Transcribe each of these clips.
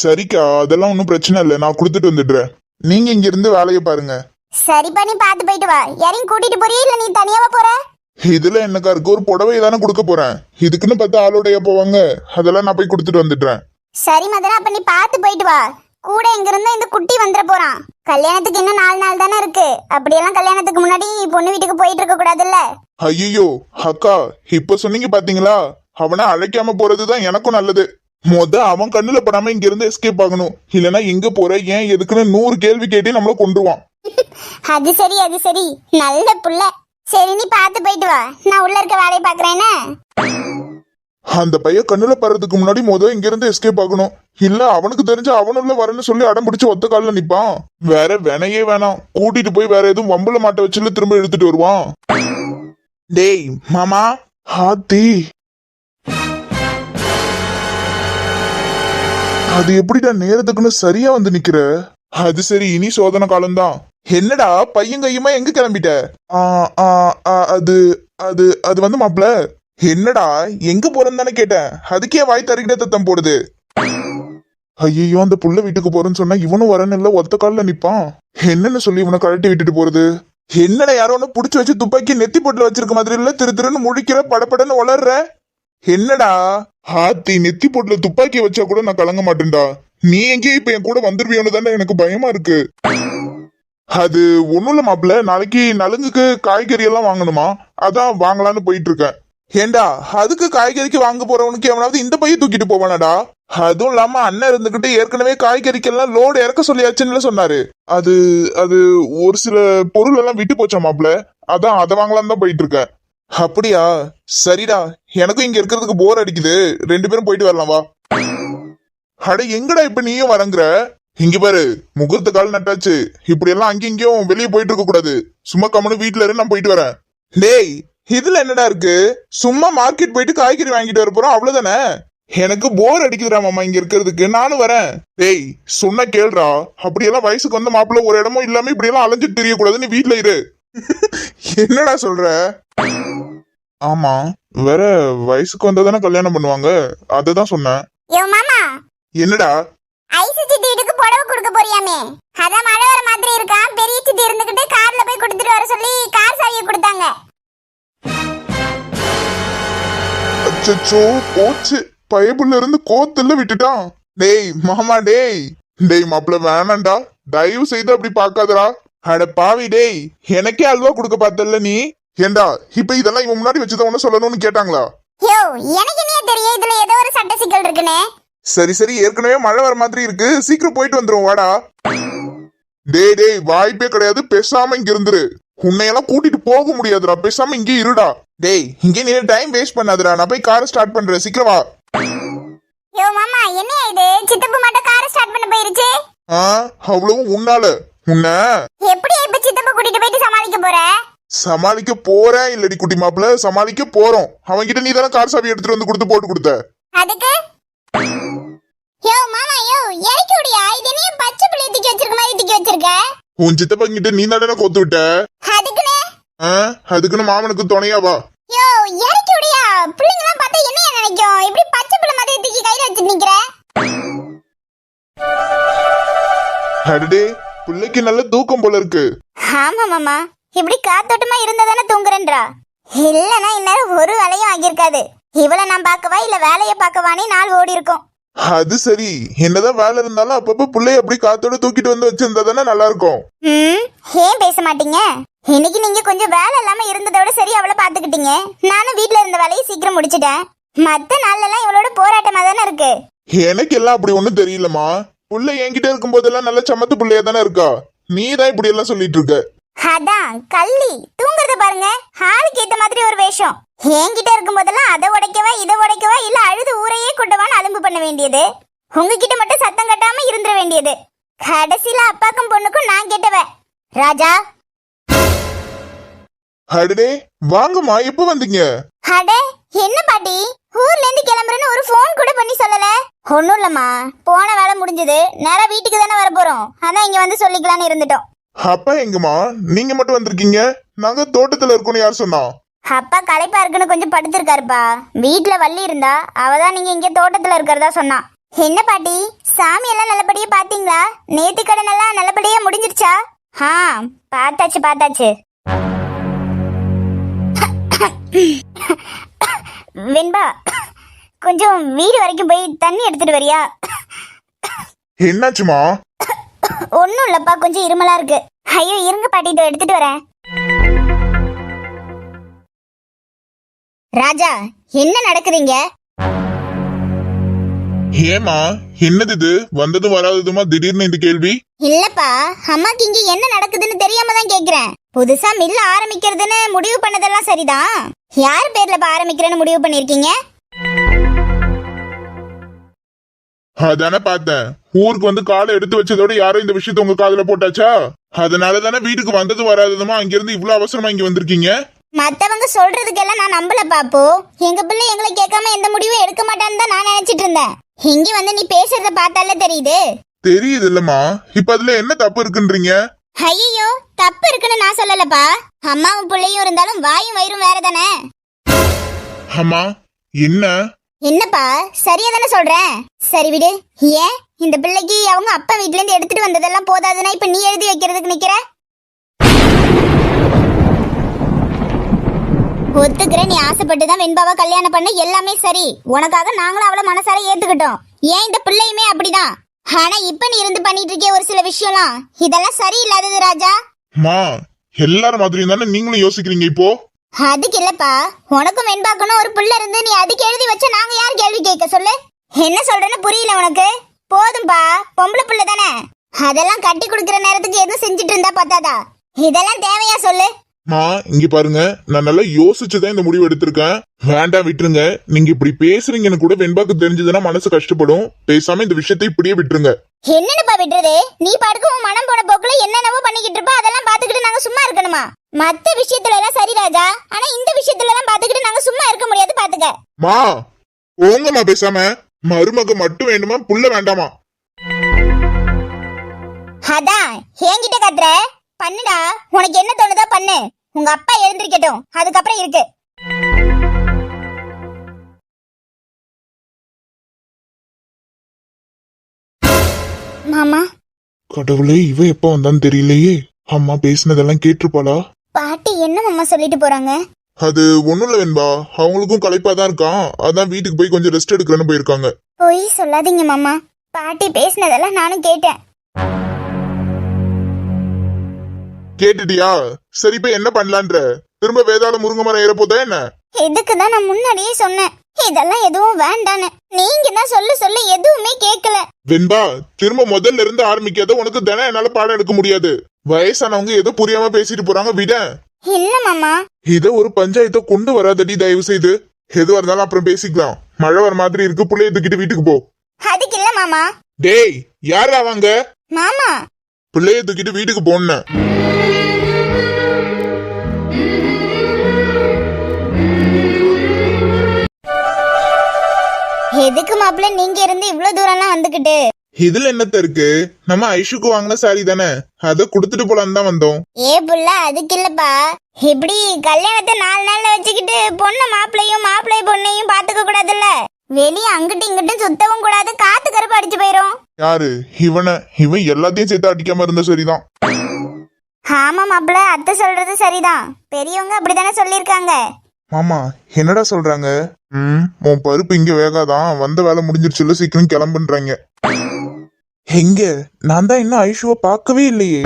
சரிக்கா அதெல்லாம் ஒன்றும் பிரச்சனை இல்லை. நான் கொடுத்துட்டு வந்துடுறேன். நீங்க இங்க இருந்து வேலையை பாருங்க. சரிப்பா நீ பார்த்து போயிட்டு வா. யாரையும் கூட்டிட்டு போறியா இல்ல நீ தனியாவா போற? இதுல என்னக்கா இருக்கு? ஒரு புடவை தானே கொடுக்க போறேன். இதுக்குன்னு பார்த்து ஆளுடைய போவாங்க அதெல்லாம் நான் போய் கொடுத்துட்டு வந்துடுறேன். சரி மதனா அப்ப நீ பார்த்து போயிட்டு வா. கூட எங்க இருந்தா இந்த குட்டி வந்துட போறான். கல்யாணத்துக்கு இன்னும் நாலு நாள் தானே இருக்கு. அப்படியெல்லாம் கல்யாணத்துக்கு முன்னாடி பொண்ணு வீட்டுக்கு போயிட்டு இருக்க கூடாதுல்ல? ஐயோ அக்கா இப்ப சொன்னீங்க பாத்தீங்களா? அவனை அழைக்காம போறதுதான் எனக்கும் நல்லது. மொத அவன் கண்ணுல படாம இங்க இருந்து எஸ்கேப் ஆகணும். இல்லனா எங்க போற ஏன் எதுக்குன்னு நூறு கேள்வி கேட்டு நம்மள கொண்டுருவான் அது சரி அது சரி. நல்ல புள்ள. சரி நீ பார்த்து போயிட்டு வா. நான் உள்ள இருக்க வேலையை பாக்குறேன்னு அந்த பையன் கண்ணுல படுறதுக்கு முன்னாடி முத இங்க இருந்து எஸ்கேப் ஆகணும். இல்ல அவனுக்கு தெரிஞ்ச அவனுள்ள வரேன்னு சொல்லி அடம் பிடிச்சு ஒத்த கால்ல நிப்பான். வேற வினையே வேணாம். கூட்டிட்டு போய் வேற எதுவும் வம்புல மாட்ட வச்சுல திரும்ப எடுத்துட்டு வருவான். டேய் மாமா. ஹாத்தி அது எப்படிடா நேரத்துக்குன்னு சரியா வந்து நிக்கிற? அது சரி இனி சோதனை காலம்தான். என்னடா பையன் கையுமா எங்க கிளம்பிட்ட? ஆ, ஆ, ஆ, அது அது அது வந்து மாப்ள. என்னடா எங்க போறேன்னு தானே கேட்டேன். அதுக்கே வாய் தருகிட்ட தத்தம் போடுது. ஐயோ அந்த புள்ள வீட்டுக்கு போறேன்னு சொன்னா இவனும் வரன்னு இல்ல ஒத்த காலில் நிப்பான். என்னன்னு சொல்லி இவனை கழட்டி விட்டுட்டு போறது? என்னடா யாரோ ஒண்ணு புடிச்சு வச்சு துப்பாக்கி நெத்தி போட்டுல வச்சிருக்க மாதிரி இல்ல? திரு திருன்னு முழிக்கிற படப்படன்னு வளர்ற என்னடா? ஹாத்தி நெத்தி போட்டுல துப்பாக்கி வச்சா கூட நான் கலங்க மாட்டேன்டா. நீ எங்கேயும் இப்ப என் கூட வந்துருவியோன்னு தானே எனக்கு பயமா இருக்கு. அது ஒண்ணும் இல்ல மாப்பிள்ள. நாளைக்கு நலுங்குக்கு காய்கறி எல்லாம் வாங்கணுமா? அதான் வாங்கலாம்னு போயிட்டு இருக்கேன் ஏண்டா அதுக்கு காய்கறிக்கு வாங்க போறவனுக்கு எவனாவது இந்த பைய தூக்கிட்டு போவானடா? அதுவும் இல்லாம அண்ணன் இருந்துகிட்டு ஏற்கனவே காய்கறிக்கெல்லாம் லோடு இறக்க சொல்லியாச்சுன்னு சொன்னாரு. அது அது ஒரு சில பொருள் எல்லாம் விட்டு போச்சா மாப்பிள்ள? அதான் அதை வாங்கலாம் தான் போயிட்டு இருக்கேன் அப்படியா? சரிடா. எனக்கும் இங்க இருக்கிறதுக்கு போர் அடிக்குது. ரெண்டு பேரும் போயிட்டு வரலாம் வா. அட எங்கடா இப்ப நீயும் வரங்குற? இங்க பாரு முகூர்த்த கால் நட்டாச்சு. இப்படி எல்லாம் அங்கேயும் இங்கேயும் வெளியே போயிட்டு இருக்க கூடாது. சும்மா கம்முனு வீட்டுல இரு நான் போயிட்டு வரேன். டேய் இதுல என்னடா இருக்கு? சும்மா மார்க்கெட் போயிட்டு காய்கறி வாங்கிட்டு வர போறோம் அவ்வளவுதானே? எனக்கு போர் அடிக்குதுடா மாமா இங்க இருக்கிறதுக்கு. நானும் வரேன். டேய் சொன்ன கேள்றா அப்படியெல்லாம் வயசுக்கு வந்த மாப்பிள்ள ஒரு இடமும் இல்லாம இப்படி எல்லாம் அலைஞ்சிட்டு தெரியக்கூடாதுன்னு வீட்டுல இரு. என்னடா சொல்ற? ஆமா. வேற வயசுக்கு வந்தா தானே கல்யாணம் பண்ணுவாங்க? அததான் சொன்னேன். யோ மாமா. என்னடா? ஐசு சித்தி வீட்டுக்கு புடவை கொடுக்க போறியாமே. அதான் மழை வர மாதிரி இருக்கான் பெரிய சித்தி இருந்துகிட்டு கார்ல போய் கொடுத்துட்டு வர சொல்லி கார் சாவியை கொடுத்தாங்க. அச்சச்சோ போச்சு. பயபுள்ள இருந்து கோத்துல விட்டுட்டான். டேய் மாமா டேய். டேய் மாப்பிள்ள வேணாம்டா தயவு செய்து அப்படி பார்க்காதடா. அட பாவி டேய். எனக்கே அல்வா கொடுக்க பார்த்தல்ல நீ? ஏண்டா? இப்ப இதெல்லாம் இவன் முன்னாடி வச்சுதான் உன்ன சொல்லணும்னு கேட்டாங்களா? யோ எனக்கு என்ன தெரியும்? இதுல ஏதோ ஒரு சட்ட சிக்கல் இருக்குன்னு. சரி சரி ஏற்கனவே மழை வர மாதிரி இருக்கு. சீக்கிரம் போயிட்டு வந்துரும் வாடா. டேய் டேய் வாய்ப்பே கிடையாது. பேசாம இங்க இருந்துரு. உன்னையெல்லாம் கூட்டிட்டு போக முடியாதுடா. பேசாம இங்கே இருடா. டேய் இங்கே நீ டைம் வேஸ்ட் பண்ணாதடா. நான் போய் காரை ஸ்டார்ட் பண்றேன். சீக்கிரம் வா. யோ மாமா என்ன இது? சித்தப்பு மட்டும் காரை ஸ்டார்ட் பண்ண போயிருச்சு? ஆ அவ்வளவும் உன்னால. உன்ன? எப்படி இப்ப சித்தப்பு கூட்டிட்டு போயிட்டு சமாளிக்க போற? சமாளிக்க போறேன் இல்லடி குட்டி மாப்பிள்ள சமாளிக்க போறோம். அவன்கிட்ட நீ தானே கார் சாவி எடுத்துட்டு வந்து கொடுத்து போட்டு கொடுத்த? அதுக்கு? யோ மாமா யோ இறக்கி விடியா. இது என்ன பச்சை பிள்ளைய தூக்கி வச்சிருக்க மாதிரி தூக்கி வச்சிருக்க? உன் சித்தப்பங்கிட்ட நீ தானே கொத்து விட்ட? அதுக்குன்னு? ஆ அதுக்குன்னு மாமனுக்கு துணையா வா. யோ இறக்கி விடியா. பிள்ளைங்கலாம் பார்த்தா என்ன நினைக்கும்? இப்படி பச்சை பிள்ளை மாதிரி தூக்கி கையில வச்சுட்டு நிக்கிற? அடடே பிள்ளைக்கு நல்ல தூக்கம் போல இருக்கு. ஆமா மாமா. இப்படி காத்தோட்டமா இருந்தா தானே தூங்குறேன்றா? இல்லனா இந்நேரம் ஒரு வேலையும் ஆகியிருக்காது. இவளை நான் பார்க்கவா இல்ல வேலையை பார்க்கவானே நாள் ஓடி இருக்கும் அது சரி. என்னதான் வேலை இருந்தாலும் அப்பப்ப பிள்ளைய அப்படி காத்தோட தூக்கிட்டு வந்து வச்சிருந்தா தானே நல்லா இருக்கும் ம் ஏன் பேச மாட்டீங்க? இன்னைக்கு நீங்க கொஞ்சம் வேலை இல்லாம இருந்ததோட சரி அவளை பாத்துக்கிட்டீங்க நானும் வீட்ல இருந்த வேலையை சீக்கிரம் முடிச்சிட்டேன். மத்த நாள்ல எல்லாம் இவளோட போராட்டமா தானே இருக்கு? எனக்கு எல்லாம் அப்படி ஒண்ணும் தெரியலமா புள்ள என்கிட்ட இருக்கும் போதெல்லாம் நல்ல சமத்து பிள்ளையா தானே இருக்கா? நீ தான் இப்படி எல்லாம் சொல்லிட்டு இருக்க. அதான் கள்ளி. தூங்குறத பாருங்க. ஆளுக்கு ஏத்த மாதிரி ஒரு வேஷம். என்கிட்ட இருக்கும் போதெல்லாம் அதை உடைக்கவா இதை உடைக்கவா இல்ல அழுது ஊரையே கொண்டவான்னு அலும்பு பண்ண வேண்டியது. உங்ககிட்ட மட்டும் சத்தம் கட்டாம இருந்துட வேண்டியது. கடைசியில அப்பாக்கும் பொண்ணுக்கும் நான் கேட்டவ ராஜா அடடே வாங்கம்மா எப்ப வந்தீங்க? அட என்ன பாட்டி? ஊர்ல இருந்து கிளம்புறேன்னு ஒரு ஃபோன் கூட பண்ணி சொல்லல. ஒண்ணும் இல்லம்மா. போன வேலை முடிஞ்சது. நேரா வீட்டுக்கு தானே வர போறோம் அதான் இங்க வந்து சொல்லிக்கலாம்னு இருந்துட்டோம். அப்பா எங்கம்மா நீங்க மட்டும் வந்திருக்கீங்க? நாங்க தோட்டத்துல இருக்கோம்னு யார் சொன்னா? அப்பா களைப்பா இருக்குன்னு கொஞ்சம் படுத்திருக்காருப்பா. வீட்ல வள்ளி இருந்தா அவதான் நீங்க இங்க தோட்டத்துல இருக்கிறதா சொன்னா. என்ன பாட்டி சாமி எல்லாம் நல்லபடியா பாத்தீங்களா? நேத்து கடன் எல்லாம் நல்லபடியா முடிஞ்சிருச்சா? ஆ பார்த்தாச்சு பார்த்தாச்சு வெண்பா கொஞ்சம் வீடு வரைக்கும் போய் தண்ணி எடுத்துட்டு வரியா? என்னாச்சுமா? ஒன்றும் இல்லப்பா கொஞ்சம் இருமலா இருக்கு. ஐயோ இருங்க பாட்டி இதோ எடுத்துட்டு வரேன். ராஜா என்ன நடக்குதுங்க? ஏமா என்னது இது? வந்ததும் வராததுமா? திடீர்னு இந்த கேள்வி? இல்லப்பா அம்மாக்கு இங்க என்ன நடக்குதுன்னு தெரியாம தான் கேக்குறேன். புதுசா மில்ல ஆரம்பிக்கிறதுன்னு முடிவு பண்ணதெல்லாம் சரிதான். யார் பேர்லப்பா ஆரம்பிக்கிறேன்னு முடிவு பண்ணிருக்கீங்க? அதானே பார்த்தேன். ஊருக்கு வந்து காலை எடுத்து வச்சதோட யாரும் இந்த விஷயத்த உங்க காதுல போட்டாச்சா? அதனால தானே வீட்டுக்கு வந்ததும் வராததுமா? அங்கிருந்து இவ்வளவு அவசரமா இங்க வந்திருக்கீங்க? மத்தவங்க சொல்றதுக்கெல்லாம் நான் நம்பல பாப்பு. எங்க பிள்ளை எங்களை கேட்காம எந்த முடிவும் எடுக்க மாட்டான்னு தான் நான் நினைச்சிட்டு இருந்தேன். இங்க வந்து நீ பேசுறத பார்த்தாலே தெரியுது. தெரியுது இல்லம்மா இப்ப அதுல என்ன தப்பு இருக்குன்றீங்க? ஐயோ தப்பு இருக்குன்னு நான் சொல்லலப்பா. அம்மாவும் பிள்ளையும் இருந்தாலும் வாயும் வயிறும் வேற தானே. அம்மா என்ன? என்னப்பா சரியா தானே சொல்றேன்? சரி விடு. ஏன்? இந்த பிள்ளைக்கு அவங்க அப்பா வீட்ல இருந்து எடுத்துட்டு வந்ததெல்லாம் போதாதுன்னா இப்ப நீ எழுதி வைக்கிறதுக்கு நிக்கிற? ஒத்துக்கிறேன் நீ ஆசைப்பட்டு தான் வெண்பாவை கல்யாணம் பண்ண எல்லாமே சரி. உனக்காக நாங்களும் அவளை மனசார ஏத்துக்கிட்டோம். ஏன் இந்த பிள்ளையுமே அப்படிதான்? ஆனா இப்ப நீ இருந்து பண்ணிட்டு இருக்கிய ஒரு சில விஷயம்லாம். இதெல்லாம் சரியில்லாதது ராஜா. மா எல்லாரும் மாதிரியும் தானே நீங்களும் யோசிக்கிறீங்க இப்போ? அதுக்கு இல்லப்பா உனக்கும் வெண்பாக்கணும் ஒரு புள்ள இருந்து நீ அதுக்கு எழுதி வச்ச நாங்க யார் கேள்வி கேட்க சொல்லு? என்ன சொல்றேன்னு புரியல உனக்கு? போதும்பா பொம்பளை புள்ள தானே? அதெல்லாம் கட்டி கொடுக்கிற நேரத்துக்கு எதுவும் செஞ்சுட்டு இருந்தா பத்தாதா? இதெல்லாம் தேவையா சொல்லு? மா இங்க பாருங்க நான் நல்லா யோசிச்சுதான் இந்த முடிவு எடுத்திருக்கேன். வேண்டாம் விட்டுருங்க. நீங்க இப்படி பேசுறீங்கன்னு கூட வெண்பாக்கு தெரிஞ்சதுன்னா மனசு கஷ்டப்படும். பேசாம இந்த விஷயத்தை இப்படியே விட்டுருங்க. என்னனுப்பா விடுறது நீ படுக்க உன் மனம் போன போக்குல என்னென்னவோ பண்ணிக்கிட்டு இருப்ப அதெல்லாம் பாத்துக்கிட்டு நாங்க சும்மா இருக்கணுமா? மத்த விஷயத்துல எல்லாம் சரி ராஜா. ஆனா இந்த விஷயத்துல எல்லாம் பாத்துக்கிட்டு நாங்க சும்மா இருக்க முடியாது பாத்துக்க. மா போங்கம்மா பேசாம. மருமக மட்டும் வேண்டுமா புள்ள வேண்டாமா? அதான் என்கிட்ட கத்துற? பண்ணுடா. உனக்கு என்ன தோணுதோ பண்ணு. உங்க அப்பா எழுந்திருக்கட்டும். அதுக்கப்புறம் இருக்கு. மாமா. கடவுளே இவ எப்ப வந்தான்னு தெரியலையே. அம்மா பேசினதெல்லாம் கேட்டிருப்பாளா? பாட்டி என்ன மாமா சொல்லிட்டு போறாங்க? அது ஒண்ணும் இல்ல வெண்பா. அவங்களுக்கும் களைப்பா தான் இருக்கான். அதான் வீட்டுக்கு போய் கொஞ்சம் ரெஸ்ட் எடுக்கிறேன்னு போயிருக்காங்க. பொய் சொல்லாதீங்க மாமா. பாட்டி பேசினதெல்லாம் நானும் கேட்டேன். கேட்டுட்டியா? சரி இப்ப என்ன பண்ணலான்ற? திரும்ப வேதாள முருங்க மரம் ஏறப்போதா என்ன? இதுக்கு தான் நான் முன்னாடியே சொன்னேன். இதெல்லாம் எதுவும் வேண்டான்னு. நீங்க தான் சொல்ல சொல்ல எதுவுமே கேட்கல வெண்பா திரும்ப முதல்ல இருந்து ஆரம்பிக்காத உனக்கு தினம் என்னால பாடம் எடுக்க முடியாது. வயசானவங்க ஏதோ புரியாம பேசிட்டு போறாங்க விட. இல்ல மாமா. இத ஒரு பஞ்சாயத்தை கொண்டு வராதடி தயவு செய்து எதுவா இருந்தாலும் அப்புறம் பேசிக்கலாம். மழை வர மாதிரி இருக்கு புள்ளைய தூக்கிட்டு வீட்டுக்கு போ. அதுக்கு இல்ல மாமா. டேய் யாரா வாங்க மாமா. பிள்ளைய தூக்கிட்டு வீட்டுக்கு போன எதுக்கு மாப்பிள்ள நீங்க இருந்து இவ்ளோ தூரம்லாம் வந்துகிட்டு? இதுல என்னத்த இருக்கு? நம்ம ஐஷுக்கு வாங்கின சாரி தானே? அத குடுத்துட்டு போலான்னு தான் வந்தோம். ஏ புள்ள அதுக்கு இல்லப்பா. இப்படி கல்யாணத்தை நாலு நாள்ல வச்சுக்கிட்டு பொண்ணு மாப்பிள்ளையும் மாப்பிள்ளை பொண்ணையும் பாத்துக்க கூடாதுல்ல? வெளியே அங்கிட்டு இங்கிட்டும் சுத்தவும் கூடாது காத்து கருப்பு அடிச்சு போயிரும். யாரு? இவன இவன் எல்லாத்தையும் சேர்த்து அடிக்காம இருந்தா சரிதான் ஆமா மாப்பிள்ள அத்தை சொல்றது சரிதான். பெரியவங்க அப்படித்தானே சொல்லியிருக்காங்க. மாமா என்னடா சொல்றாங்க? ம் உன் பருப்பு இங்க வேகாதான் வந்த வேலை முடிஞ்சிருச்சுல சீக்கிரம் கிளம்புன்றாங்க. எங்க? நான் தான் இன்னும் ஐஷுவை பார்க்கவே இல்லையே.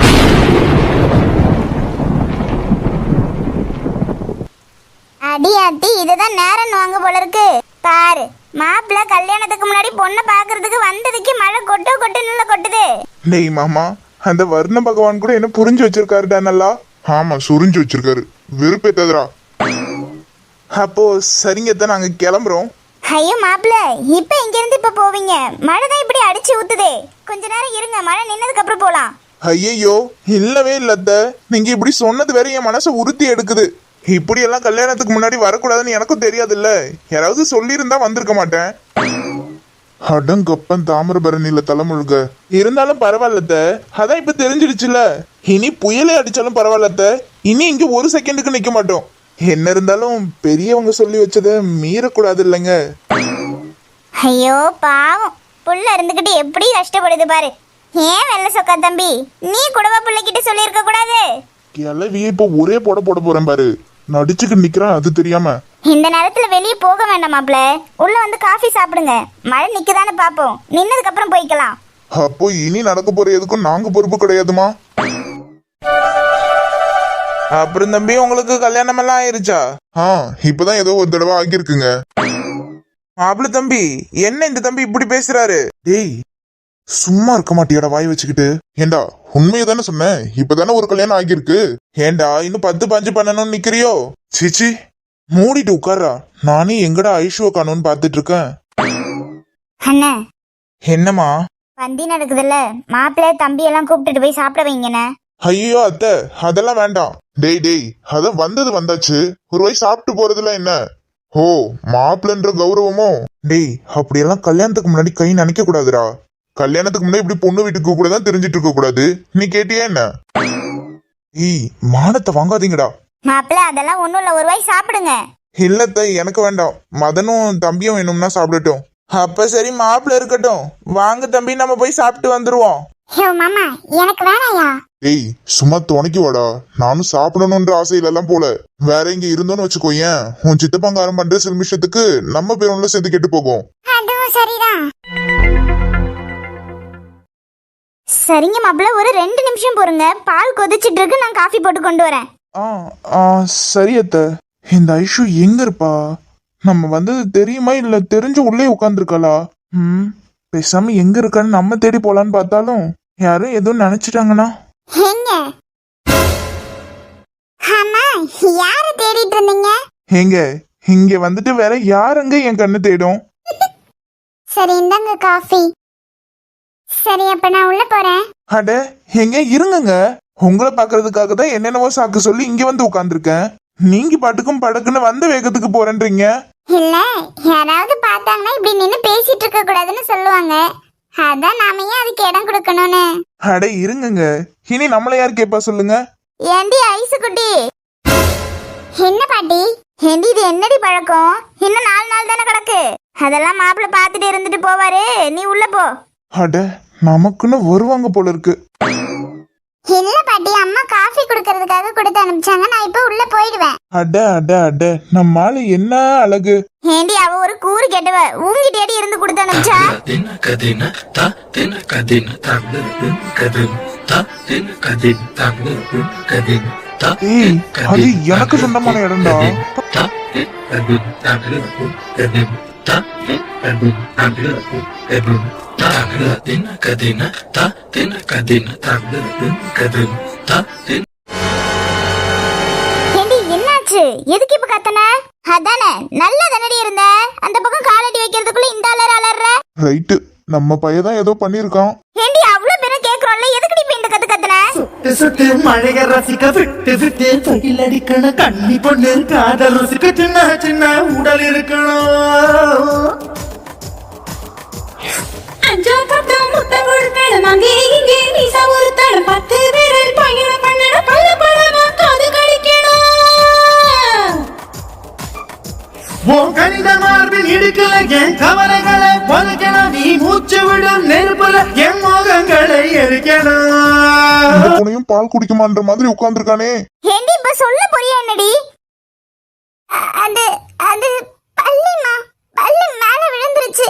அடி அடி இதுதான் நேரம் வாங்க போல இருக்கு. பாரு மாப்பிள்ள கல்யாணத்துக்கு முன்னாடி பொண்ணை பாக்குறதுக்கு வந்ததுக்கு மழை கொட்டு கொட்டுன்னு கொட்டுது. டேய் மாமா அந்த வர்ண பகவான் கூட என்ன புரிஞ்சு வச்சிருக்காருடா நல்லா. ஆமா சுரிஞ்சு வச்சிருக்காரு. விருப்பத்ததுரா அப்போ சரிங்க தான் நாங்க கிளம்புறோம். ஐயோ மாப்பிள்ள இப்ப இங்க இருந்து இப்ப போவீங்க. மழை தான் இப்படி அடிச்சு ஊத்துதே. கொஞ்ச நேரம் இருங்க மழை நின்னதுக்கு அப்புறம் போலாம். ஐயையோ இல்லவே இல்லத்த நீங்க இப்படி சொன்னது வேற என் மனசை உறுத்தி எடுக்குது. இப்படி எல்லாம் கல்யாணத்துக்கு முன்னாடி வரக்கூடாதுன்னு எனக்கும் தெரியாதுல்ல. யாராவது சொல்லியிருந்தா வந்திருக்க மாட்டேன். அடங்கப்பன் தாமிரபரணியில தலைமுழுக. இருந்தாலும் பரவாயில்லத்த அதான் இப்ப தெரிஞ்சிடுச்சுல. இனி புயலே அடிச்சாலும் பரவாயில்லத்த இனி இங்க ஒரு செகண்டுக்கு நிக்க மாட்டோம். என்ன இருந்தாலும் பெரியவங்க சொல்லி வச்சதை மீறக்கூடாது இல்லைங்க ஐயோ பாவம். புள்ள இருந்துகிட்டு எப்படி கஷ்டப்படுது பாரு. ஏன் வெள்ள சொக்கா தம்பி? நீ குடும்ப பிள்ளைகிட்ட சொல்லியிருக்க கூடாது. கிளவியே இப்போ ஒரே போட போட போறேன் பாரு. நடிச்சுக்கு நிக்கிறான் அது தெரியாம. இந்த நேரத்துல வெளியே போக வேண்டாம் மாப்ள உள்ள வந்து காஃபி சாப்பிடுங்க. மழை நிக்குதான்னு பாப்போம். நின்னதுக்கு அப்புறம் போய்க்கலாம். அப்போ இனி நடக்க போற எதுக்கும் நாங்க பொறுப்பு கிடையாதுமா? அப்புறம் தம்பி உங்களுக்கு கல்யாணம் எல்லாம் ஆயிருச்சா? ஆ இப்பதான் ஏதோ ஒரு தடவை ஆகியிருக்குங்க. மாப்பிள்ள தம்பி என்ன இந்த தம்பி இப்படி பேசுறாரு? டேய் சும்மா இருக்க மாட்டியாடா வாய் வச்சுக்கிட்டு? ஏண்டா உண்மையை தானே சொன்னேன்? இப்பதானே ஒரு கல்யாணம் ஆகியிருக்கு? ஏண்டா இன்னும் பத்து பஞ்சு பண்ணணும்னு நிக்கிறியோ? சிச்சி மூடிட்டு உட்கார்றா. நானே எங்கடா ஐஷுவ காணும்னு பார்த்துட்டு இருக்கேன் அண்ணா. என்னம்மா? பந்தி நடக்குதுல்ல. மாப்பிள்ளை தம்பி எல்லாம் கூப்பிட்டுட்டு போய் சாப்பிட வைங்கண்ணே. ஐயோ அத்தை அதெல்லாம் வேண்டாம். டேய் டேய் அதான் வந்தது வந்தாச்சு. ஒரு வாய் சாப்பிட்டு போறதுல என்ன? ஓ மாப்பிள்ளன்ற கௌரவமோ? டேய் அப்படியெல்லாம் கல்யாணத்துக்கு முன்னாடி கை நினைக்க கூடாதுடா. கல்யாணத்துக்கு முன்னாடி இப்படி பொண்ணு வீட்டுக்கு கூட தான் தெரிஞ்சிட்டு இருக்க கூடாது. நீ கேட்டியா என்ன? ஏய் மானத்தை வாங்காதீங்கடா. மாப்பிள்ளை அதெல்லாம் ஒண்ணும் இல்ல. ஒரு வாய் சாப்பிடுங்க. இல்லத்த எனக்கு வேண்டாம். மதனும் தம்பியும் வேணும்னா சாப்பிடட்டும். அப்ப சரி மாப்பிள்ள இருக்கட்டும். வாங்க தம்பி நம்ம போய் சாப்பிட்டு வந்துருவோம். ஐயோ மாமா எனக்கு வேணாயா? ஏய் சும்மா துணைக்கு வாடா. நானும் சாப்பிடணுன்ற ஆசையில எல்லாம் போல. வேற இங்க இருந்தோன்னு வச்சுக்கோயேன் உன் சித்தப்பங்காரம் பண்ற சில்மிஷத்துக்கு நம்ம பேரும்ல கெட்டு போகும். அதுவும் சரிதான். சரிங்க மாப்பிள்ள ஒரு ரெண்டு நிமிஷம் பொறுங்க. பால் கொதிச்சிட்டு இருக்கு நான் காஃபி போட்டு கொண்டு வரேன். ஆ ஆ சரி அத்த. இந்த ஐஷு எங்க இருப்பா? நம்ம வந்தது தெரியுமா? இல்ல தெரிஞ்சு உள்ளே உட்காந்துருக்காளா ம். பேசாம எங்க இருக்கான்னு நம்ம தேடி போலான்னு பார்த்தாலும் யாரும் எதுவும் ஆமா யார தேடிட்டு இருந்தீங்க? எங்க இங்க வந்துட்டு வேற யாருங்க என் கண்ணு தேடும்? சரி இந்தாங்க காஃபி. சரி அப்ப நான் உள்ள போறேன். அட எங்க இருங்கங்க. உங்களை பாக்குறதுக்காக தான் என்னென்னவோ சாக்கு சொல்லி இங்க வந்து உட்காந்துருக்கேன் நீங்க பாட்டுக்கும் படக்குன்னு வந்த வேகத்துக்கு போறேன்றீங்க. இல்ல யாராவது பார்த்தாங்கன்னா இப்படி நின்னு பேசிட்டு இருக்க கூடாதுன்னு சொல்லுவாங்க. அதான் நாம ஏன் அதுக்கு இடம் கொடுக்கணும்னு? அட இருங்கங்க. இனி நம்மள யார் கேப்பா சொல்லுங்க? ஏண்டி ஐசு குட்டி? என்ன பாட்டி? ஏண்டி இது என்னடி பழக்கம்? இன்னும் நாலு நாள் தானே கிடக்கு. அதெல்லாம் மாப்பிள்ள பார்த்துட்டு இருந்துட்டு போவாரு. நீ உள்ள போ. அட நமக்குன்னு வருவாங்க போல இருக்கு. இல்ல பாட்டி அம்மா காஃபி குடுக்கறதுக்காக கொடுத்து அனுப்பிச்சாங்க நான் இப்ப உள்ள போயிடுவேன் அட அட அட நம்ம ஆளு என்ன அழகு ஏண்டி அவ ஒரு கூறு கெட்டவ உங்ககிட்டடி இருந்து கொடுத்து அனுப்பிச்சா Kadina kadina ta tina kadina ta kadina ta tina kadina ta kadina ta ஏய் அது எனக்கு சொந்தமான இடம்டா ta kadina ta kadina ta kadina kadina ஏண்டி என்னாச்சு? எதுக்கு இப்ப கத்தன? அதானே நல்ல தண்ணடி இருந்த. அந்த பக்கம் காலடி வைக்கிறதுக்குள்ள இந்த அலற அலற. ரைட்டு நம்ம பையன் தான் ஏதோ பண்ணிருக்கான் ஏண்டி அவ்வளவு கேக்குறோம்ல எதுக்குடி இப்ப இந்த கத்து கத்துன? சுட்டு சுட்டு மழைய ரசிக்க விட்டு விட்டு தையில் அடிக்கணும் கண்ணி பொண்ணு காதல் ருசிக்க சின்ன சின்ன உடல் இருக்கணும். அஞ்சா பத்து முத்தம் கொடுக்கணும் அங்கே இங்கே மீசா ஒரு தடம் பத்து மார்பில் இடுக்கல என் கவலைகளை பொறுக்கணும் நீ மூச்சு விடும் நெருப்புல என் மோகங்களை எரிக்கணும் பால் குடிக்குமான்ற மாதிரி உட்கார்ந்துருக்கானே. ஏண்டி இப்ப சொல்ல போறியா என்னடி? அது அது பள்ளிமா பள்ளி மேல விழுந்துருச்சு.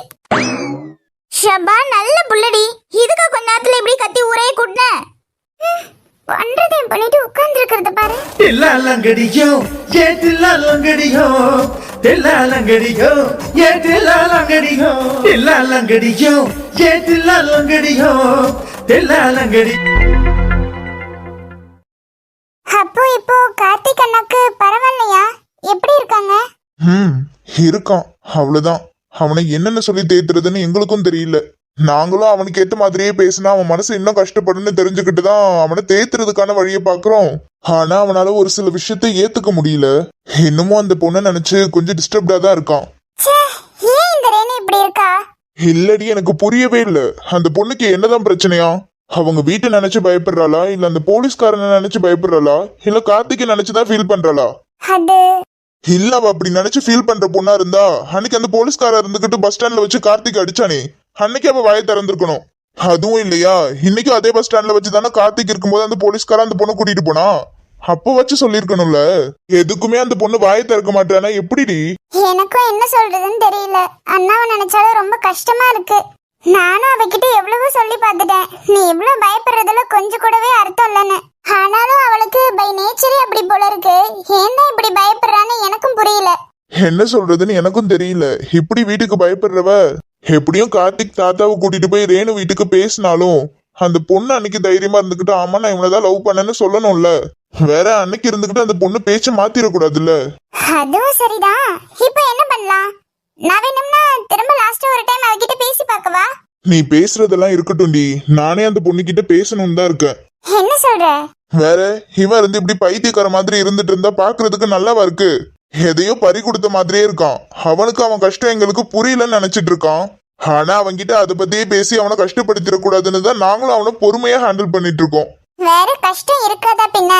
ஷபா நல்ல புள்ளடி. இதுக்கு கொஞ்ச நேரத்துல இப்படி கத்தி ஊரே கூட்டின. பண்றதையும் பண்ணிட்டு உட்கார்ந்து இருக்கிறத பாரு. தில்லாலங்கடியோ ஏ தில்லாலங்கடியோ? தில்லாலங்கடியோ ஏ தில்லாலங்கடியோ? தில்லாலங்கடியோ ஏ தில்லாலங்கடியோ? தில்லாலங்கடி அப்போ இப்போ கார்த்திக் அண்ணாக்கு பரவாயில்லையா? எப்படி இருக்காங்க? ம் இருக்கான். அவ்வளவுதான். அவனை என்னென்ன சொல்லி தேத்துறதுன்னு எங்களுக்கும் தெரியல. நாங்களும் அவனுக்கு ஏத்த மாதிரியே பேசினா அவன் மனசு இன்னும் கஷ்டப்படுன்னு தெரிஞ்சுக்கிட்டு தான் அவனை தேத்துறதுக்கான வழியை பாக்குறோம். ஆனா அவனால ஒரு சில விஷயத்தை ஏத்துக்க முடியல. இன்னமும் அந்த பொண்ணை நினைச்சு கொஞ்சம் டிஸ்டர்ப்டா தான் இருக்கான். இல்லடி எனக்கு புரியவே இல்ல. அந்த பொண்ணுக்கு என்னதான் பிரச்சனையா? அவங்க வீட்டை நினைச்சு பயப்படுறாளா? இல்ல அந்த போலீஸ்காரனை நினைச்சு பயப்படுறாளா? இல்ல கார்த்திகை நினைச்சுதான் ஃபீல் பண்றாளா? இல்ல அவ அப்படி நினைச்சு ஃபீல் பண்ற பொண்ணா இருந்தா அன்னைக்கு அந்த போலீஸ்காரர் இருந்துகிட்டு பஸ் ஸ்டாண்ட்ல வச்சு கார்த்திக் அடிச்சானே. அன்னைக்கு அவ வாயை திறந்திருக்கணும். அதுவும் இல்லையா? இன்னைக்கு அதே பஸ் ஸ்டாண்ட்ல வச்சு தானே கார்த்திக் இருக்கும்போது அந்த போலீஸ்காரன் அந்த பொண்ணை கூட்டிட்டு போனா? அப்போ வச்சு சொல்லிருக்கணும்ல எதுக்குமே அந்த பொண்ணு வாயை திறக்க மாட்டானா எப்படிடி? எனக்கும் என்ன சொல்றதுன்னு தெரியல. அண்ணாவை நினைச்சாலும் ரொம்ப கஷ்டமா இருக்கு. நானும் அவகிட்ட எவ்வளவோ சொல்லி பார்த்துட்டேன். நீ இவ்வளவு பயப்படுறதுல கொஞ்சம் கூடவே அர்த்தம் இல்லைன்னு. ஆனாலும் அவளுக்கு பை நேச்சரே அப்படி போல இருக்கு. ஏன் தான் இப்படி பயப்படுறான்னு எனக்கும் புரியல. என்ன சொல்றதுன்னு எனக்கும் தெரியல. இப்படி வீட்டுக்கு பயப்படுறவ எப்படியும் கார்த்திக் தாத்தாவை கூட்டிட்டு போய் ரேணு வீட்டுக்கு பேசினாலும் அந்த பொண்ணு அன்னைக்கு தைரியமா இருந்துகிட்டு ஆமா நான் இவனதான் லவ் பண்ணேன்னு சொல்லணும்ல. வேற அன்னைக்கு இருந்துகிட்டு அந்த பொண்ணு பேச்ச மாத்திரக்கூடாதுல்ல? அதுவும் சரிதான் இப்போ என்ன பண்ணலாம்? நான் வேணும்னா திரும்ப லாஸ்ட் ஒரு டைம் அவகிட்ட பேசி பார்க்கவா? நீ பேசுறதெல்லாம் இருக்கட்டும்டி நானே அந்த பொண்ணுகிட்ட பேசணும்னு தான் இருக்கேன். என்ன சொல்ற? வேற இவன் இருந்து இப்படி பைத்தியக்கார மாதிரி இருந்துட்டு இருந்தா பாக்குறதுக்கு நல்லாவா இருக்கு? எதையோ பறி கொடுத்த மாதிரியே இருக்கான். அவனுக்கு அவன் கஷ்டம் எங்களுக்கு புரியலன்னு நினைச்சிட்டு இருக்கான். ஆனா அவன்கிட்ட அதை பத்தியே பேசி அவனை கஷ்டப்படுத்திடக் கூடாதுன்னு தான் நாங்களும் அவனை பொறுமையா ஹேண்டில் பண்ணிட்டு இருக்கோம். வேற கஷ்டம் இருக்காதா பின்ன?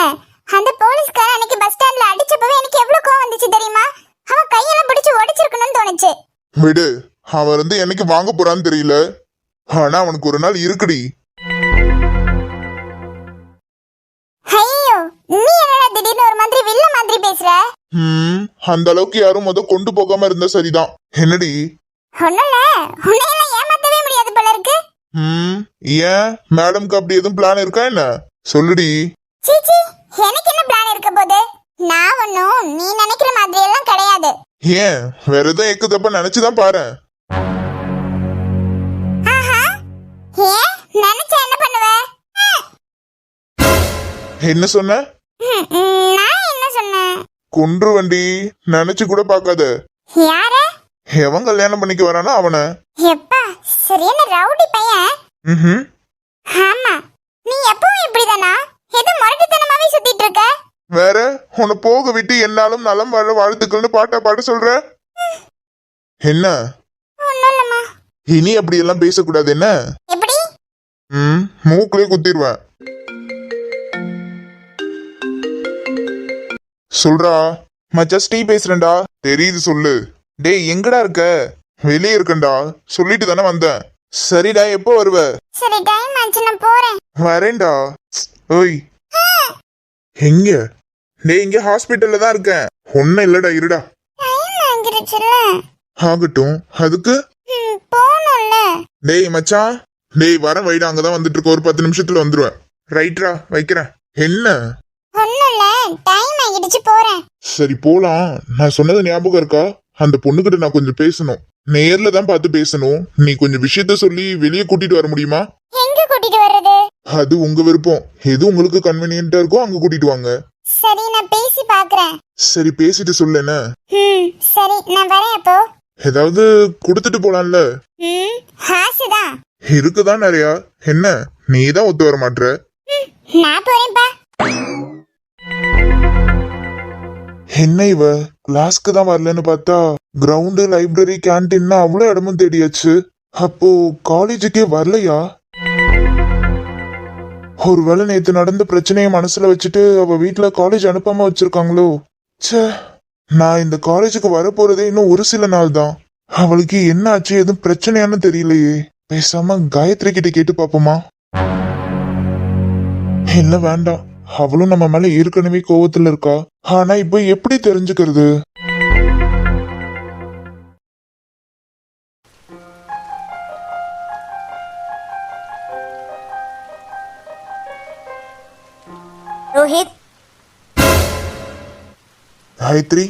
அந்த போலீஸ்காரன் அன்னைக்கு பஸ் ஸ்டாண்ட்ல அடிச்சப்பவே எனக்கு எவ்வளவு கோவம் வந்துச்சு தெரியுமா? அவன் கையெல்லாம் பிடிச்சு உடைச்சிருக்கணும்னு தோணுச்சு. விடு அவன் வந்து என்னைக்கு வாங்க போறான்னு தெரியல. ஆனா அவனுக்கு ஒரு நாள் இருக்குடி. பேசுற? ஹம் அந்த அளவுக்கு யாரும் முத கொண்டு போகாம இருந்தா சரிதான். என்னடி? ஒண்ணுல உன்னையெல்லாம் ஏமாத்தவே முடியாது போல இருக்கு. ஹம் ஏன்? மேடம்க்கு அப்படி எதுவும் பிளான் இருக்கா என்ன? சொல்லுடி. சீச்சி எனக்கு என்ன பிளான் இருக்க போகுது? நான் ஒன்னும் நீ நினைக்கிற மாதிரி எல்லாம் கிடையாது. ஏன்? வேற எதுவும் எக்கு தப்பா நினைச்சுதான் பாரு ஏன்? நினைச்சா என்ன பண்ணுவ? என்ன சொன்ன? ம், ம், நான் கொன்று வண்டி நினைச்சு கூட பார்க்காத. யார? எவன் கல்யாணம் பண்ணிக்க வரானோ அவனை. எப்பா சரியான ரவுடி பையன்? ம்ஹும். ஆமா. நீ எப்பவும் இப்படிதானா? ஏதோ முரட்டுத்தனமாவே சுத்திட்டு இருக்க வேற உன்னை போக விட்டு என்னாலும் நலம் வாழ வாழ்த்துக்கள்னு பாட்டா பாட சொல்ற? என்ன? ஒண்ணும் இல்லம்மா இனி அப்படி எல்லாம் பேசக்கூடாது என்ன? எப்படி? ம் மூக்குலயே குத்திடுவேன் சொல்றா? மச்சான் ஸ்ரீ பேசுறேன்டா. தெரியுது சொல்லு. டேய் எங்கடா இருக்க? வெளியே இருக்கேன்டா. சொல்லிட்டு தானே வந்தேன். சரிடா எப்போ வருவ? சரி டைம் ஆச்சு நான் போறேன். வரேன்டா. ஓய். எங்க? டேய் இங்க ஹாஸ்பிட்டல்ல தான் இருக்கேன். ஒன்னும் இல்லடா இருடா. டைம் ஆகிருச்சுல ஆகட்டும். அதுக்கு? ம், போகணும்ல. டேய் மச்சான். டேய் வர வைடா. அங்கதான் வந்துட்டு இருக்க ஒரு பத்து நிமிஷத்துல வந்துருவேன். ரைட்ரா வைக்கிறேன். என்ன? ஒண்ணும் டைம் ஆகிடுச்சு போறேன். சரி போலாம். நான் சொன்னது ஞாபகம் இருக்கா? அந்த பொண்ணுகிட்ட நான் கொஞ்சம் பேசணும். நேர்ல தான் பார்த்து பேசணும். நீ கொஞ்சம் விஷயத்த சொல்லி வெளியே கூட்டிட்டு வர முடியுமா? எங்க கூட்டிட்டு வர்றது? அது உங்க விருப்பம். எது உங்களுக்கு கன்வீனியன்ட்டா இருக்கோ அங்க கூட்டிட்டு வாங்க. சரி நான் பேசி பாக்குறேன். சரி பேசிட்டு சொல்லு என்ன? ம் சரி நான் வரேன் அப்போ. ஏதாவது கொடுத்துட்டு போலாம்ல? ம் ஆசைதான் இருக்குதான் நிறையா. என்ன நீ தான் ஒத்து வர மாட்ற? நான் போறேன்ப்பா. என்ன இவ? கிளாஸ்க்கு தான் வரலன்னு பார்த்தா கிரவுண்டு லைப்ரரி கேன்டீன்னா அவ்வளோ இடமும் தேடியாச்சு. அப்போ காலேஜுக்கே வரலையா? ஒருவேளை நேற்று நடந்த பிரச்சனையை மனசுல வச்சுட்டு அவ வீட்டில் காலேஜ் அனுப்பாம வச்சிருக்காங்களோ? ச்சே நான் இந்த காலேஜுக்கு வரப்போறதே இன்னும் ஒரு சில நாள் தான். அவளுக்கு என்ன ஆச்சு எதுவும் பிரச்சனையானு தெரியலையே. பேசாம காயத்ரி கிட்ட கேட்டு பாப்போமா இல்ல வேண்டாம். அவளும் நம்ம மேல ஏற்கனவே கோவத்துல இருக்கா? ஆனா இப்ப எப்படி தெரிஞ்சுக்கிறது? ரோஹித். காயத்ரி?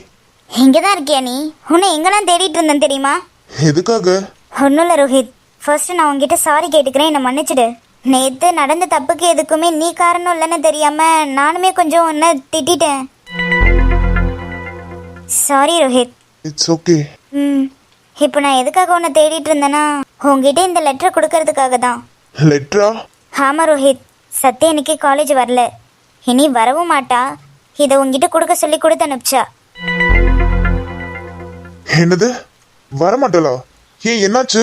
இங்கதான் இருக்கியா நீ? உன்னை எங்கெல்லாம் தேடிட்டு இருந்தேன் தெரியுமா? எதுக்காக? ஒன்றும் இல்லை ரோஹித். ஃபர்ஸ்ட் நான் உங்ககிட்ட சாரி கேட்டுக்கிறேன். என்னை மன்னிச்சிடு. நேற்று நடந்த தப்புக்கு எதுக்குமே நீ காரணம் இல்லைன்னு தெரியாம நானுமே கொஞ்சம் உன்னை திட்டிட்டேன். சாரி ரோஹித் இட்ஸ் ஓகே ம். இப்போ நான் எதுக்காக உன்னை தேடிட்டு இருந்தேன்னா உங்ககிட்ட இந்த லெட்டர் கொடுக்கறதுக்காக தான். லெட்டரா ஆமாம் ரோஹித் சத்யா இன்னைக்கு காலேஜ் வரல. இனி வரவும் மாட்டா. இதை உங்ககிட்ட கொடுக்க சொல்லி கொடுத்து அனுப்பிச்சா. என்னது? வரமாட்டலா? ஏன் என்னாச்சு?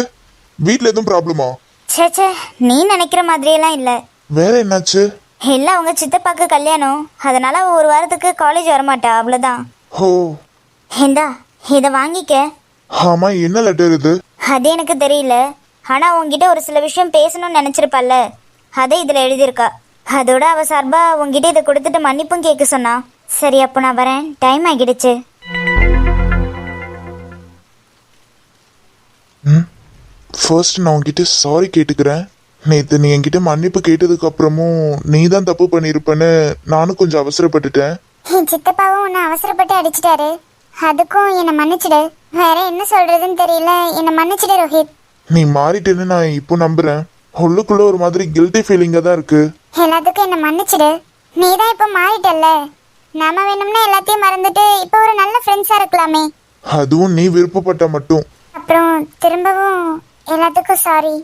வீட்ல எதுவும் ப்ராப்ளமா ச்சே ச்சே நீ நினைக்கிற மாதிரியெல்லாம் இல்லை. வேற என்னாச்சு? இல்லை அவங்க சித்தப்பாக்கு கல்யாணம். அதனால அவ ஒரு வாரத்துக்கு காலேஜ் வரமாட்டா அவ்வளோதான் ஹோ. இந்தா இதை வாங்கிக்க. ஆமா என்ன லெட்டர் இது? அது எனக்கு தெரியல. ஆனால் உங்ககிட்ட ஒரு சில விஷயம் பேசணும்னு நினச்சிருப்பால அதை இதில் எழுதியிருக்கா. அதோட அவ சார்பா உங்ககிட்ட இதை கொடுத்துட்டு மன்னிப்பும் கேட்க சொன்னா. சரி அப்போ நான் வரேன். டைம் ஆகிடுச்சு. ஃபர்ஸ்ட் நான் உன்கிட்ட சாரி கேட்டுக்கிறேன். நேத்து நீ என்கிட்ட மன்னிப்பு கேட்டதுக்கு அப்புறமும் நீ தான் தப்பு பண்ணியிருப்பேன்னு நானும் கொஞ்சம் அவசரப்பட்டுட்டேன். சித்தப்பாவும் உன்னை அவசரப்பட்டு அடிச்சிட்டாரு. அதுக்கும் என்னை மன்னிச்சிடு. வேற என்ன சொல்றதுன்னு தெரியல. என்னை மன்னிச்சிடு ரோஹித். நீ மாறிட்டேன்னு நான் இப்போ நம்புறேன். உள்ளுக்குள்ள ஒரு மாதிரி கில்ட்டி ஃபீலிங்கா தான் இருக்கு. எல்லாத்துக்கும் என்னை மன்னிச்சிடு. நீ தான் இப்போ மாறிட்டல்ல. நாம வேணும்னா எல்லாத்தையும் மறந்துட்டு இப்போ ஒரு நல்ல ஃப்ரெண்ட்ஸா இருக்கலாமே. அதுவும் நீ விருப்பப்பட்ட மட்டும். அப்புறம் திரும்பவும் எல்லாத்துக்கும் சாரி